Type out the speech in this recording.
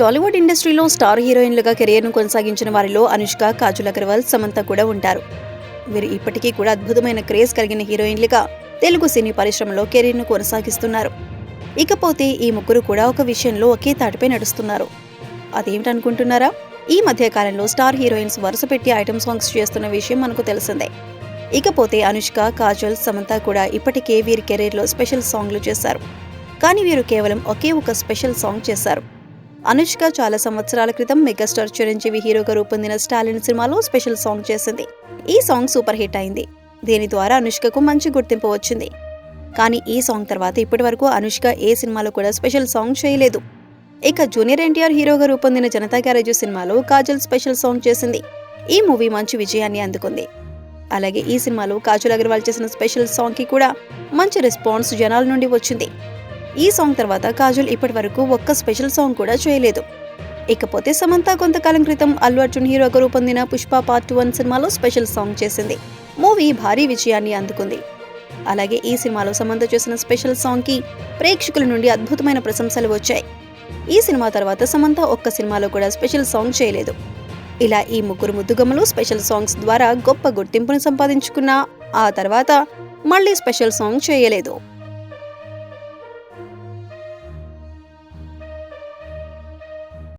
టాలీవుడ్ ఇండస్ట్రీలో స్టార్ హీరోయిన్లుగా కెరియర్ను కొనసాగించిన వారిలో అనుష్క కాజల్ అగర్వాల్ సమంత కూడా ఉంటారు. వీరు ఇప్పటికీ కూడా అద్భుతమైన క్రేజ్ కలిగిన హీరోయిన్లుగా తెలుగు సినీ పరిశ్రమలో కెరీర్ను కొనసాగిస్తున్నారు. ఇకపోతే ఈ ముగ్గురు కూడా ఒక విషయంలో ఒకే తాటిపై నడుస్తున్నారు. అదేమిటనుకుంటున్నారా? ఈ మధ్య కాలంలో స్టార్ హీరోయిన్స్ వరుస పెట్టి ఐటమ్ సాంగ్స్ చేస్తున్న విషయం మనకు తెలిసిందే. ఇకపోతే అనుష్క కాజల్ సమంత కూడా ఇప్పటికే వీరి కెరీర్లో స్పెషల్ సాంగ్లు చేశారు. కానీ వీరు కేవలం ఒకే ఒక స్పెషల్ సాంగ్ చేశారు. అనుష్క చాలా సంవత్సరాల క్రితం మెగాస్టార్ చిరంజీవి హీరోగా రూపొందిన స్టాలిన్ సినిమాలో స్పెషల్ సాంగ్ చేసింది. ఈ సాంగ్ సూపర్ హిట్ అయింది. దీని ద్వారా అనుష్కకు మంచి గుర్తింపు వచ్చింది. కానీ ఈ సాంగ్ తర్వాత ఇప్పటి వరకు అనుష్క ఏ సినిమాలో కూడా స్పెషల్ సాంగ్ చేయలేదు. ఇక జూనియర్ ఎన్టీఆర్ హీరోగా రూపొందిన జనతా గ్యారేజ్ సినిమాలో కాజల్ స్పెషల్ సాంగ్ చేసింది. ఈ మూవీ మంచి విజయాన్ని అందుకుంది. అలాగే ఈ సినిమాలో కాజల్ అగర్వాల్ చేసిన స్పెషల్ సాంగ్కి కూడా మంచి రెస్పాన్స్ జనాల నుండి వచ్చింది. ఈ సాంగ్ తర్వాత కాజల్ ఇప్పటి వరకు ఒక్క స్పెషల్ సాంగ్ కూడా చేయలేదు. ఇకపోతే సమంత కొంతకాలం క్రితం అల్లు అర్జున్ హీరోగా రూపొందిన పుష్ప పార్ట్ వన్ సినిమాలో స్పెషల్ సాంగ్ చేసింది. మూవీ భారీ విజయాన్ని అందుకుంది. అలాగే ఈ సినిమాలో సమంత చేసిన స్పెషల్ సాంగ్కి ప్రేక్షకుల నుండి అద్భుతమైన ప్రశంసలు వచ్చాయి. ఈ సినిమా తర్వాత సమంత ఒక్క సినిమాలో కూడా స్పెషల్ సాంగ్ చేయలేదు. ఇలా ఈ ముగ్గురు ముద్దుగమ్మలు స్పెషల్ సాంగ్స్ ద్వారా గొప్ప గుర్తింపును సంపాదించుకున్న ఆ తర్వాత మళ్ళీ స్పెషల్ సాంగ్ చేయలేదు.